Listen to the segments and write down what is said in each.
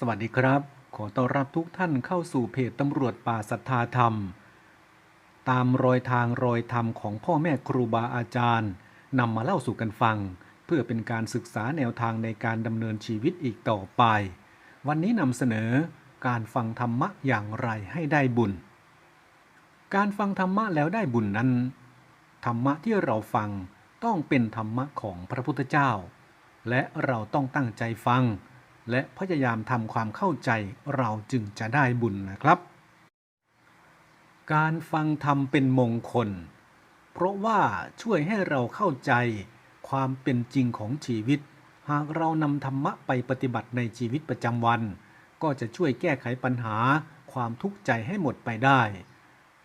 สวัสดีครับ ขอต้อนรับทุกท่านเข้าสู่เพจตำรวจป่าศรัทธาธรรม ตามรอยทางรอยธรรมของพ่อแม่ครูบาอาจารย์นำมาเล่าสู่กันฟัง เพื่อเป็นการศึกษาแนวทางในการดำเนินชีวิตอีกต่อไป วันนี้นำเสนอการฟังธรรมะอย่างไรให้ได้บุญ การฟังธรรมะแล้วได้บุญนั้น ธรรมะที่เราฟังต้องเป็นธรรมะของพระพุทธเจ้า และเราต้องตั้งใจฟัง และพยายามทำความเข้าใจเราจึงจะได้บุญนะครับ การฟังธรรมเป็นมงคล เพราะว่าช่วยให้เราเข้าใจความเป็นจริงของชีวิต หากเรานำธรรมะไปปฏิบัติในชีวิตประจำวัน ก็จะช่วยแก้ไขปัญหาความทุกข์ใจให้หมดไปได้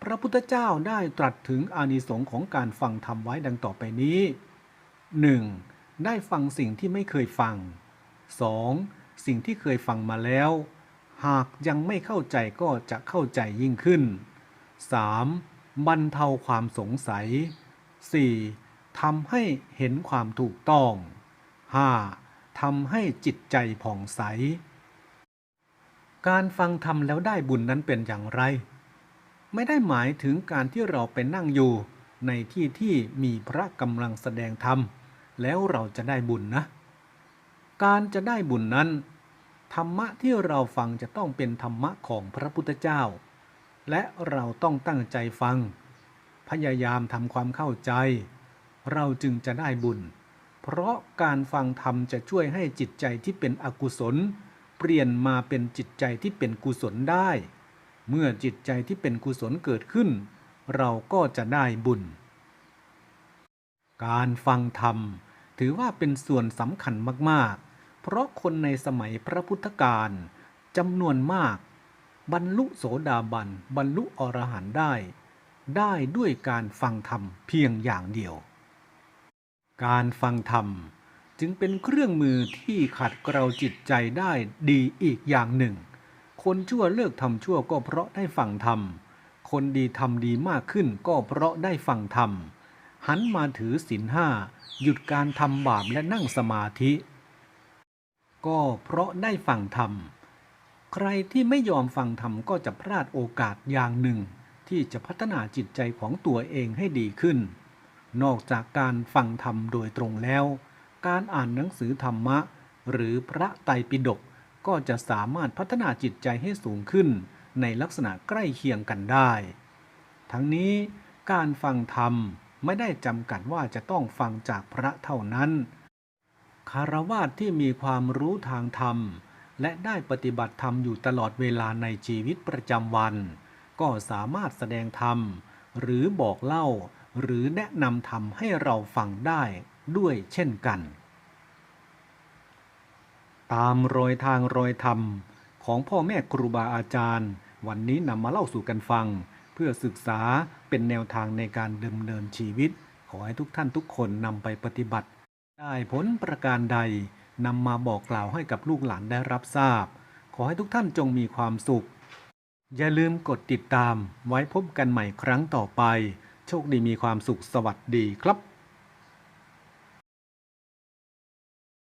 พระพุทธเจ้าได้ตรัสถึงอานิสงส์ของการฟังธรรมไว้ดังต่อไปนี้ 1. ได้ฟังสิ่งที่ไม่เคยฟัง 2. สิ่งที่เคยฟังมาแล้ว หากยังไม่เข้าใจก็จะเข้าใจยิ่งขึ้น 3. บรรเทาความสงสัย 4. ทำให้เห็นความถูกต้อง 5. ทำให้จิตใจผ่องใส การฟังธรรมแล้วได้บุญนั้นเป็นอย่างไร ไม่ได้หมายถึงการที่เราไปนั่งอยู่ในที่ที่มีพระกำลังแสดงธรรม แล้วเราจะได้บุญนะ การจะได้บุญนั้น ธรรมะที่เราฟังจะต้องเป็นธรรมะของพระพุทธเจ้า และเราต้องตั้งใจฟัง พยายามทำความเข้าใจ เราจึงจะได้บุญ เพราะการฟังธรรมจะช่วยให้จิตใจที่เป็นอกุศล เปลี่ยนมาเป็นจิตใจที่เป็นกุศลได้ เมื่อจิตใจที่เป็นกุศลเกิดขึ้น เราก็จะได้บุญ การฟังธรรมถือว่าเป็นส่วนสำคัญมาก ๆ เพราะคนในสมัยพระพุทธการจำนวนมาก บรรลุโสดาบัน บรรลุอรหันต์ได้ ได้ด้วยการฟังธรรมเพียงอย่างเดียว การฟังธรรมจึงเป็นเครื่องมือที่ขัดเกลาจิตใจได้ดีอีกอย่างหนึ่ง คนชั่วเลิกทำชั่วก็เพราะได้ฟังธรรม คนดีทำดีมากขึ้นก็เพราะได้ฟังธรรม หันมาถือศีลห้าหยุดการทำบาปและนั่งสมาธิ ก็เพราะได้ฟังธรรม ใครที่ไม่ยอมฟังธรรมก็จะพลาดโอกาสอย่างหนึ่ง ที่จะพัฒนาจิตใจของตัวเองให้ดีขึ้น นอกจากการฟังธรรมโดยตรงแล้ว การอ่านหนังสือธรรมะ หรือพระไตรปิฎกก็จะสามารถพัฒนาจิตใจให้สูงขึ้น ในลักษณะใกล้เคียงกันได้ ทั้งนี้การฟังธรรมไม่ได้จำกัดว่าจะต้องฟังจากพระเท่านั้น คารวาสที่มีความรู้ทางธรรม และได้ปฏิบัติธรรมอยู่ตลอดเวลาในชีวิตประจำวัน ก็สามารถแสดงธรรม หรือบอกเล่า หรือแนะนำธรรมให้เราฟังได้ด้วยเช่นกัน ตามรอยทางรอยธรรม ของพ่อแม่ครูบาอาจารย์ วันนี้นำมาเล่าสู่กันฟัง เพื่อศึกษาเป็นแนวทางในการดำเนินชีวิต ขอให้ทุกท่านทุกคนนำไปปฏิบัติ ได้ผลประการใดนำมาบอกกล่าวให้กับลูกหลานได้รับทราบ ขอให้ทุกท่านจงมีความสุข อย่าลืมกดติดตามไว้พบกันใหม่ครั้งต่อไป โชคดีมีความสุขสวัสดีครับ